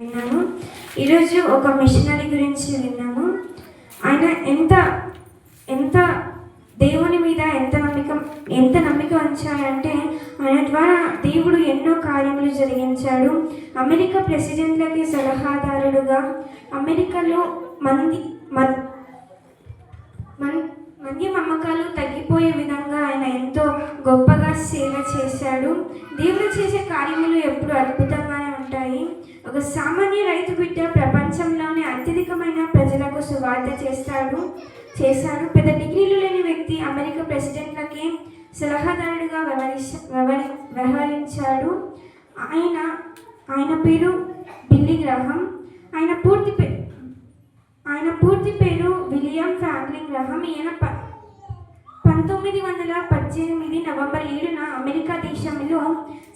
విన్నాము. ఈరోజు ఒక మిషనరీ గురించి విన్నాము. ఆయన ఎంత ఎంత దేవుని మీద ఎంత నమ్మకం ఎంత నమ్మిక ఉంచాడంటే ఆయన ద్వారా దేవుడు ఎన్నో కార్యములు జరిగించాడు. అమెరికా ప్రెసిడెంట్లకి సలహాదారుడుగా అమెరికాలో మంది మన్- మన్- మద్యం అమ్మకాలు తగ్గిపోయే విధంగా ఆయన ఎంతో గొప్పగా సేవ చేశాడు. దేవుడు చేసే కార్యములు ఎప్పుడు అద్భుతంగానే ఒక సామాన్య రైతు బిడ్డ ప్రపంచంలోనే అత్యధికమైన ప్రజలకు సువార్త చేస్తాడు చేశాడు. పెద్ద డిగ్రీలు లేని వ్యక్తి అమెరికా ప్రెసిడెంట్లకి సలహాదారుడిగా వ్యవహరించ వ్యవహరి వ్యవహరించాడు. ఆయన ఆయన పేరు బిల్లీ గ్రహం. ఆయన పూర్తి పే ఆయన పూర్తి పేరు విలియం ఫ్రాంక్లిన్ గ్రహం. ఈయన ప పంతొమ్మిది వందల పద్దెనిమిది నవంబర్ ఏడున అమెరికా దేశంలో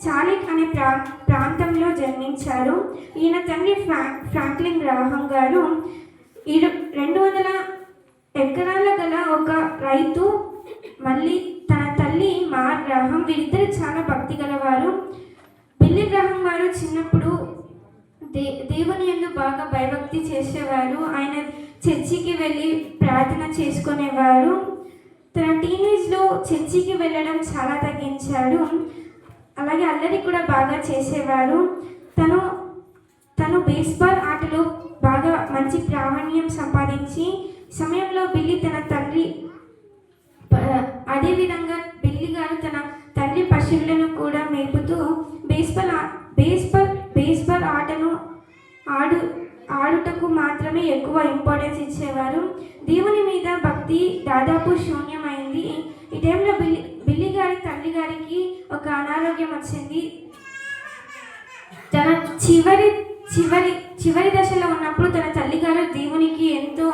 చాలిక్ అనే ప్రా ప్రాంతంలో జన్మించారు. ఈయన తండ్రి ఫ్రా ఫ్రాంక్లిన్ గ్రాహం గారు ఇరు రెండు వందల ఎకరాల గల ఒక రైతు మళ్ళీ తన తల్లి మా గ్రహం వీరిద్దరు చాలా భక్తి గలవారు. బిల్లి గ్రహం వారు చిన్నప్పుడు దే దేవుని ఎందు బాగా భయభక్తి చేసేవారు. ఆయన చర్చికి వెళ్ళి ప్రార్థన చేసుకునేవారు. తన టీనేజ్లో చర్చికి వెళ్ళడం చాలా తగ్గించాడు. అలాగే అల్లరి కూడా బాగా చేసేవారు తను తను బేస్బాల్ ఆటలో బాగా మంచి ప్రావీణ్యం సంపాదించి సమయంలో బిల్లి తన తండ్రి అదేవిధంగా బిల్లి గారు తన తండ్రి పశువులను కూడా మేపుతూ బేస్బాల్ బేస్బాల్ బేస్బాల్ ఆటను ఆడు ఆడుటకు మాత్రమే ఎక్కువ ఇంపార్టెన్స్ ఇచ్చేవారు. దేవుని మీద భక్తి దాదాపు శూన్యమైంది. ఈ టైంలో బిల్లి బిల్లి గారి తండ్రి గారికి ఒక అనారోగ్యం వచ్చింది. తన చివరి చివరి చివరి దశలో ఉన్నప్పుడు తన తల్లిగారు దేవునికి ఎంతో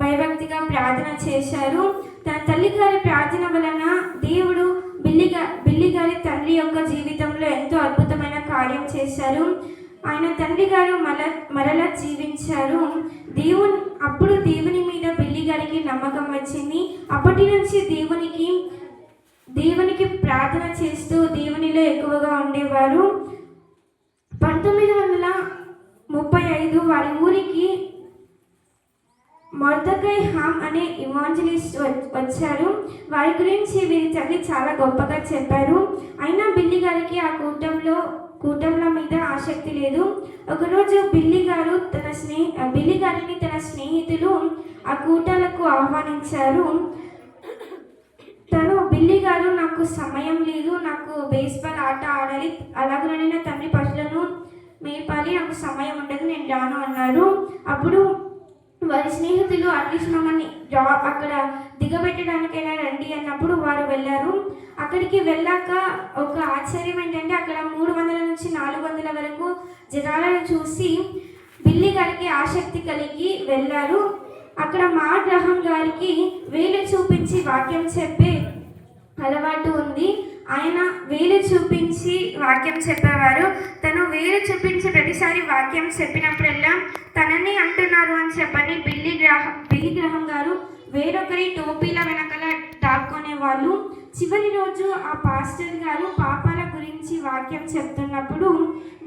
భయభక్తిగా ప్రార్థన చేశారు. తన తల్లిగారి ప్రార్థన వలన దేవుడు బిల్లిగా బిల్లిగారి తండ్రి యొక్క జీవితంలో ఎంతో అద్భుతమైన కార్యం చేశారు. ఆయన తండ్రి గారు మల మరలా జీవించారు. దేవుని అప్పుడు దేవుని మీద బిల్లి గారికి నమ్మకం వచ్చింది. అప్పటి నుంచి దేవునికి దేవునికి ప్రార్థన చేస్తూ దేవునిలో ఎక్కువగా ఉండేవారు. పంతొమ్మిది వందల ముప్పై ఐదు వారి ఊరికి మొర్దకై హామ్ అనే ఇమాంజలిస్ట్ వచ్చారు. వారి గురించి వీరి తల్లి చాలా గొప్పగా చెప్పారు. అయినా బిల్లి గారికి ఆ కూటంలో కూటంల మీద ఆసక్తి లేదు. ఒకరోజు బిల్లి గారు తన స్నేహి బిల్లి గారిని తన స్నేహితులు ఆ కూటాలకు ఆహ్వానించారు. పిల్లి గారు నాకు సమయం లేదు నాకు బేస్బాల్ ఆట ఆడాలి. అలాగనే నా తండ్రి పశువులను మేపాలి నాకు సమయం ఉండదు నేను రాను అన్నారు అప్పుడు వారి స్నేహితులు అట్లీస్ట్ మమ్మల్ని రా అక్కడ దిగబెట్టడానికైనా రండి అన్నప్పుడు వారు వెళ్ళారు. అక్కడికి వెళ్ళాక ఒక ఆశ్చర్యం ఏంటంటే అక్కడ మూడు వందల నుంచి నాలుగు వందల వరకు జనాలను చూసి బిల్లి గారికి ఆసక్తి కలిగి వెళ్ళారు. అక్కడ మా గ్రహం గారికి వేలు చూపించి వాక్యం చెప్పే అలవాటు ఉంది. ఆయన వేలు చూపించి వాక్యం చెప్పేవారు. తను వేలు చూపించి ప్రతిసారి వాక్యం చెప్పినప్పుడల్లా తనని అంటున్నారు అని చెప్పని బిల్లి గ్రహం బిల్లి గ్రహం గారు వేరొకరి టోపీల వెనకాల దాక్కునేవాళ్ళు. చివరి రోజు ఆ పాస్టర్ గారు పాపాల గురించి వాక్యం చెప్తున్నప్పుడు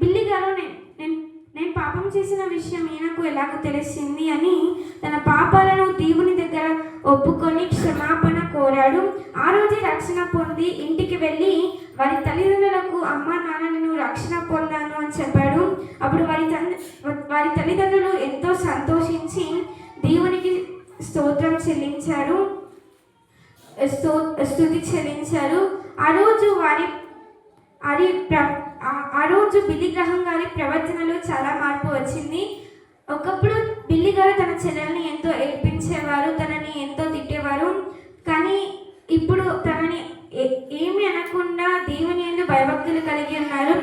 బిల్లి గారు నేను నేను పాపం చేసిన విషయం ఈయనకు ఎలాగో తెలిసింది అని తన పాపాలను దేవుని దగ్గర ఒప్పుకొని క్షమాపణ కోరాడు ఆ రోజే రక్షణ పొంది ఇంటికి వెళ్ళి వారి తల్లిదండ్రులకు అమ్మ నాన్న నేను రక్షణ పొందాను అని చెప్పాడు. అప్పుడు వారి తల్లి వారి తల్లిదండ్రులు ఎంతో సంతోషించి దేవునికి స్తోత్రం చెల్లించారు. స్తో స్తుతి చెల్లించారు. ఆ రోజు వారి అది ప్ర ఆ- ఆ రోజు బిల్లి గ్రహం గారి ప్రవర్తనలో చాలా మార్పు వచ్చింది. ఒకప్పుడు బిల్లి గారు తన చెల్లెల్ని ఎంతో ఏడ్పించేవారు తనని ఎంతో తిట్టేవారు. కానీ ఇప్పుడు తనని ఏ- అనకుండా దేవుని ఎందు భయభక్తులు కలిగి ఉన్నారు.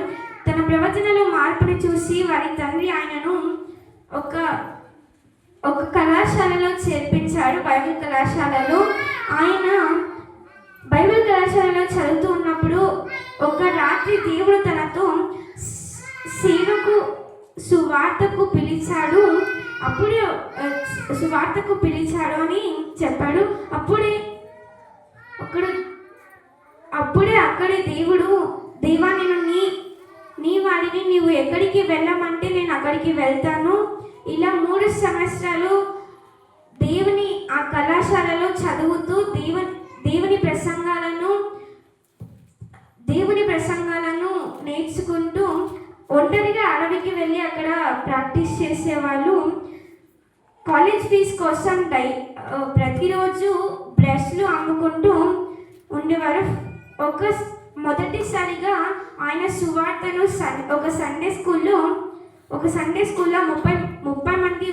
తన ప్రవర్తనలో మార్పును చూసి వారి తండ్రి ఆయనను ఒక ఒక కళాశాలలో చేర్పించాడు. బైబిల్ కళాశాలలో ఆయన బైబిల్ కళాశాలలో చదువుతూ ఉన్నప్పుడు ఒక రాత్రి దేవుడు తనతో సేవకు సువార్తకు పిలిచాడు. అప్పుడే సువార్తకు పిలిచాడు అని చెప్పాడు. అప్పుడే ఒకడు దేవుడు దేవా నేను నీ వాడిని నీవు ఎక్కడికి వెళ్ళమంటే నేను అక్కడికి వెళ్తాను. ఇలా మూడు సంవత్సరాలు దేవుని ఆ కళాశాలలో చదువుతూ దేవ దేవుని ప్రసంగాలను దేవుని ప్రసంగాలను నేర్చుకుంటూ ఒంటరిగా అడవికి వెళ్ళి అక్కడ ప్రాక్టీస్ చేసేవాళ్ళు. కాలేజ్ ఫీజు కోసం డై ప్రతిరోజు బ్రష్లు అమ్ముకుంటూ ఉండేవారు. ఒక మొదటిసారిగా ఆయన సువార్తను సన్ ఒక సండే స్కూల్లో ఒక సండే స్కూల్లో ముప్పై ముప్పై మంది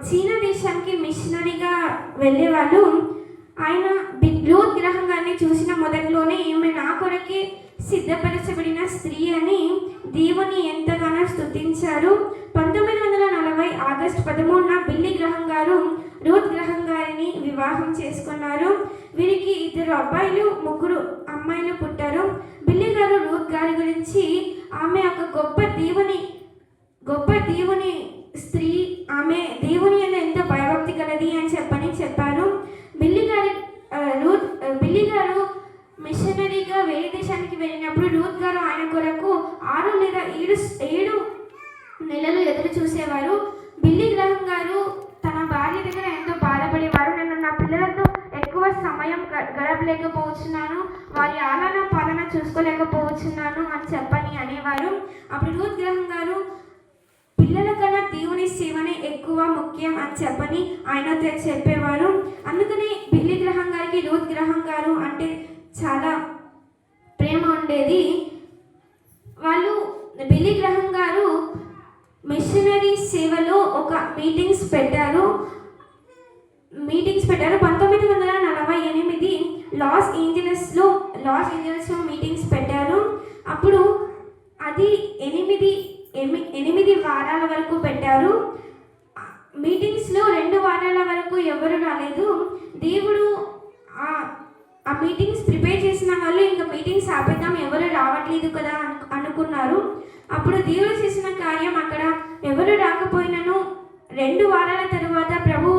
చీనా దేశానికి మిషనరీగా వెళ్ళేవాళ్ళు ఆయన బి- రూత్ గ్రహంగాన్ని చూసిన మొదట్లోనే ఈమె నా కొరకే సిద్ధపరచబడిన స్త్రీ అని దేవుని ఎంతగానో స్తుతించారు. పంతొమ్మిది వందల నలభై ఆగస్టు పదమూడున బిల్లి గ్రహం గారు రూత్ గ్రహం గారిని వివాహం చేసుకున్నారు. వీరికి ఇద్దరు అబ్బాయిలు ముగ్గురు అమ్మాయిలు పుట్టారు. బిల్లి గారు రూత్ గారి గురించి ఆమె ఒక గొప్ప దేవుని గొప్ప దేవుని ఆమె దేవుని మీద ఎంతో భయభక్తి కలది అని చెప్పని చెప్పారు బిల్లి గారి రూత్ బిల్లి గారు మిషనరీగా వేరే దేశానికి వెళ్ళినప్పుడు రూత్ గారు ఆయన కొరకు ఆరు లేదా ఏడు ఏడు నెలలు ఎదురు చూసేవారు. బిల్లి గ్రహం గారు తన భార్య దగ్గర ఎంతో బాధపడేవారు. నేను నా పిల్లలతో ఎక్కువ సమయం గడపలేకపోతున్నాను. వారి ఆలన పాలన చూసుకోలేకపోతున్నాను అని చెప్పని అనేవారు. అప్పుడు రూత్ గ్రహం గారు పిల్లల కన్నా దేవుని సేవనే ఎక్కువ ముఖ్యం అని చెప్పని ఆయన చెప్పేవారు. అందుకనే బిల్లి గ్రహం గారికి లోత్ గ్రహం గారు అంటే చాలా ప్రేమ ఉండేది. వాళ్ళు బిల్లి గ్రహం గారు మిషనరీ సేవలో ఒక మీటింగ్స్ పెట్టారు. మీటింగ్స్ పెట్టారు. పంతొమ్మిది వందల నలభై ఎనిమిది లాస్ ఏంజలస్లో లాస్ ఏంజలస్లో మీటింగ్స్ పెట్టారు. అప్పుడు అది ఎనిమిది ఎనిమిది వారాల వరకు పెట్టారు. మీటింగ్స్లో రెండు వారాల వరకు ఎవరు రాలేదు. దేవుడు ఆ మీటింగ్స్ ప్రిపేర్ చేసిన వాళ్ళు ఇంకా మీటింగ్స్ ఆపేద్దాం ఎవరు రావట్లేదు కదా అనుకున్నారు. అప్పుడు దేవుడు చేసిన కార్యం అక్కడ ఎవరు రాకపోయినను రెండు వారాల తరువాత ప్రభు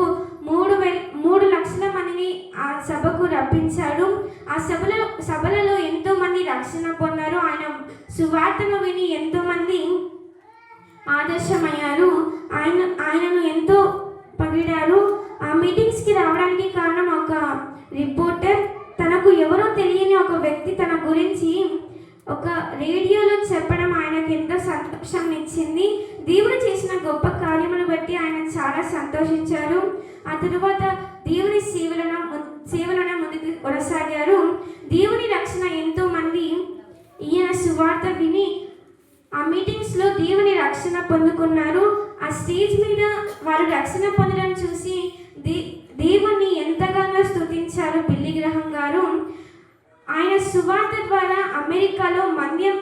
మూడు వే మూడు లక్షల మందిని ఆ సభకు రప్పించాడు. ఆ సభలో సభలలో ఎంతోమంది రక్షణ పొందారు. ఆయన సువార్తను విని ఎంతోమంది ఆదర్శమయ్యారు. ఆయన ఆయనను ఎంతో పగిడారు. ఆ మీటింగ్స్కి రావడానికి కారణం ఒక రిపోర్టర్. తనకు ఎవరో తెలియని ఒక వ్యక్తి తన గురించి ఒక రేడియోలో చెప్పడం ఆయనకు ఎంతో సంతోషం ఇచ్చింది. దేవుడు చేసిన గొప్ప కార్యమును బట్టి ఆయన చాలా సంతోషించారు. ఆ తరువాత దేవుని సేవలను సేవలను ముందుకు కొనసాగారు. దేవుని రక్షణ ఎంతో మంది ఈయన సువార్త విని ఆ మీటింగ్స్లో దేవుని రక్షణ పొందుకున్నారు. ఆ స్టేజ్ మీద వారు రక్షణ పొందడం చూసి దే దేవుణ్ణి ఎంతగానో స్థుతించారు బిల్లి గ్రహం గారు. ఆయన సువార్త ద్వారా అమెరికాలో మద్యం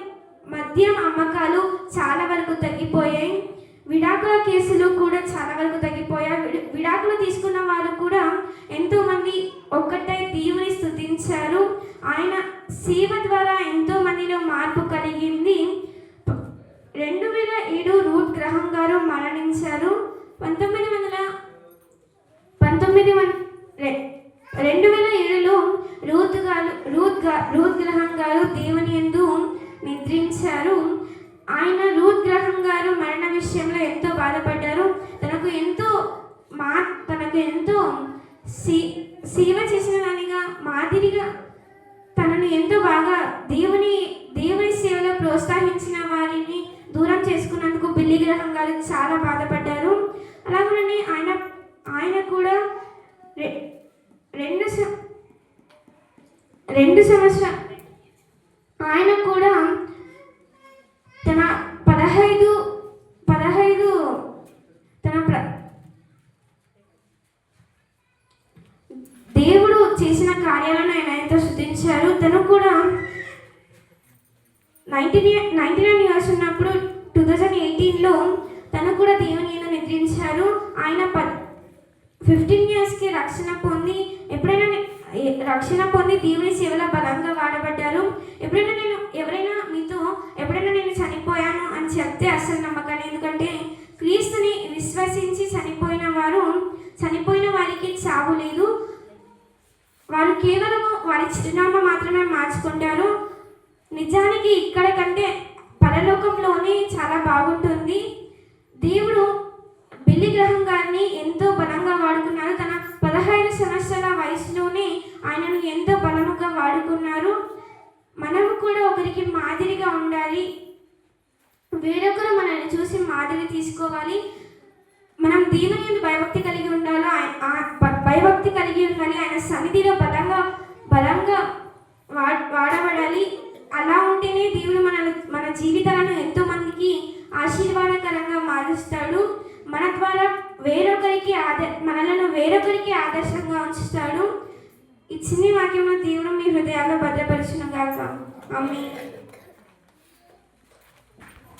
మద్యం అమ్మకాలు చాలా వరకు తగ్గిపోయాయి. విడాకుల కేసులు కూడా చాలా వరకు తగ్గిపోయాయి. విడ- విడాకులు తీసుకున్న వారు కూడా ఎంతోమంది ఒక్కటే దేవుని స్థుతించారు ఆయన సేవ ద్వారా ఎంతో మందిలో మార్పు ఈడు రూత్ రూట్ గ్రహం గారు మరణించారు. పంతొమ్మిది వందల పంతొమ్మిది వంద రె- రెండు వేల ఏడులో రూత్ గారు రూత్ రూత్ గ్రహం గారు దేవుని ఎందు నిద్రించారు. ఆయన రూత్ గ్రహం గారు మరణ విషయంలో ఎంతో బాధపడ్డారు. తనకు ఎంతో మా తనకు ఎంతో సీ సేవ చేసిన దానిగా మాదిరిగా తనను ఎంతో బాగా దేవుని దేవుని సేవలో ప్రోత్సహించిన వారిని దూరం చేసుకున్నందుకు బిల్లి గ్రహం గారు చాలా బాధపడ్డారు. అలాగనే ఆయన ఆయన కూడా రె- రెండు సం- రెండు సంవత్సరం ఆయన కూడా తన పదహైదు పదహైదు తన ప్ర దేవుడు చేసిన కార్యాలను ఆయన ఎంతో శుద్ధించారు. తను కూడా నైన్టీన్ నైన్టీ నైన్ ఇయర్స్ ఉన్నప్పుడు టూ థౌజండ్ ఎయిటీన్లో తను కూడా దేవుని నిద్రించారు. ఆయన ప ఫిఫ్టీన్ ఇయర్స్కి రక్షణ పొంది ఎప్పుడైనా రక్షణ పొంది దేవుని సేవలో బలంగా వాడబడ్డారు. ఎప్పుడైనా నేను ఎవరైనా మీతో ఎప్పుడైనా నేను చనిపోయాను అని చెప్తే అస్సలు నమ్మకాన్ని ఎందుకంటే క్రీస్తుని విశ్వసించి చనిపోయిన వారు చనిపోయిన వారికి చావు లేదు. వారు కేవలం వారి చిరునామా మాత్రమే మార్చుకుంటారు. నిజానికి ఇక్కడ కంటే పరలోకంలోనే చాలా బాగుంటుంది. దేవుడు బిల్లి గ్రహం గారిని ఎంతో బలంగా వాడుకున్నారు తన పదహైదు సంవత్సరాల వయసులోనే ఆయనను ఎంతో బలముగా వాడుకున్నారు. మనము కూడా ఒకరికి మాదిరిగా ఉండాలి. వేరొకరు మనల్ని చూసి మాదిరి తీసుకోవాలి. మనం దేవుని భయభక్తి కలిగి ఉండాలి? భయభక్తి కలిగి ఉండాలి. ఆయన సన్నిధిలో బలంగా బలంగా